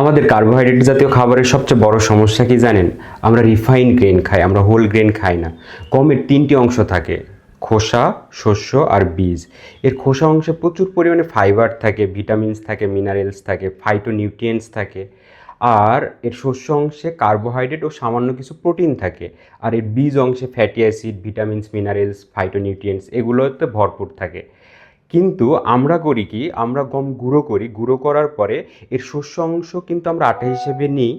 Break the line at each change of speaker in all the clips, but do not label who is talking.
আমাদের কার্বোহাইড্রেট জাতীয় খাবারের সবচেয়ে বড় সমস্যা কি জানেন? আমরা রিফাইন গ্রেন খাই, আমরা হোল গ্রেন খাই না। গমের তিনটি অংশ থাকে, খোসা, শস্য আর বীজ। এর খোসা অংশে প্রচুর পরিমাণে ফাইবার থাকে ভিটামিনস থাকে মিনারেলস থাকে ফাইটোনিউট্রিয়েন্টস থাকে। আর এর শস্য অংশে কার্বোহাইড্রেট ও সামান্য কিছু প্রোটিন থাকে। আর এর বীজ অংশে fatty acid vitamins minerals phytonutrients এগুলোতে ভরপুর থাকে। কিন্তু আমরা করি কি, আমরা গম গুঁড়ো করি, গুঁড়ো করার পরে এর শস্য অংশ কিন্তু আমরা আটা হিসেবে নিই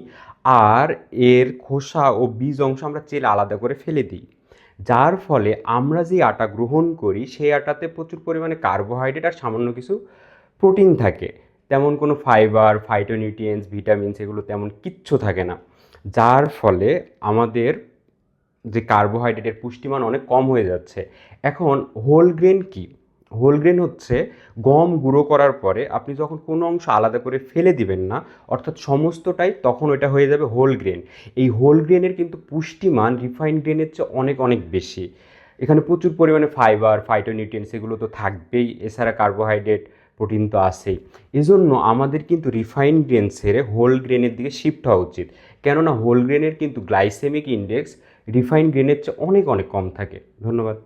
আর এর খোসা ও বীজ অংশ আমরা চেলে আলাদা করে ফেলে দিই। যার ফলে আমরা যে আটা গ্রহণ করি, সেই আটাতে প্রচুর পরিমাণে কার্বোহাইড্রেট আর সামান্য কিছু প্রোটিন থাকে। তেমন কোনো ফাইবার ফাইটোনিউট্রিয়েন্টস ভিটামিনস এগুলো তেমন কিচ্ছু থাকে না। যার ফলে আমাদের যে কার্বোহাইড্রেটের পুষ্টিমান অনেক কম হয়ে যাচ্ছে। এখন হোল গ্রেন কি? হোল গ্রেন হচ্ছে গম গুঁড়ো করার পরে আপনি যখন কোনো অংশ আলাদা করে ফেলে দিবেন না, অর্থাৎ সমস্তটাই তখন ওটা হয়ে যাবে হোল গ্রেন এই হোল গ্রেনের কিন্তু পুষ্টিমান রিফাইন গ্রেনের চেয়ে অনেক অনেক বেশি। এখানে প্রচুর পরিমাণে ফাইবার ফাইটোনিউট্রিয়েন্টস এগুলো তো থাকবেই, এছাড়া কার্বোহাইড্রেট প্রোটিন তো আছেই। এজন্য আমাদের কিন্তু রিফাইন গ্রেন ছেড়ে হোল গ্রেনের দিকে শিফট হওয়া উচিত। কেননা হোল গ্রেনের কিন্তু গ্লাইসেমিক ইন্ডেক্স রিফাইন গ্রেনের চেয়ে অনেক অনেক কম থাকে। ধন্যবাদ।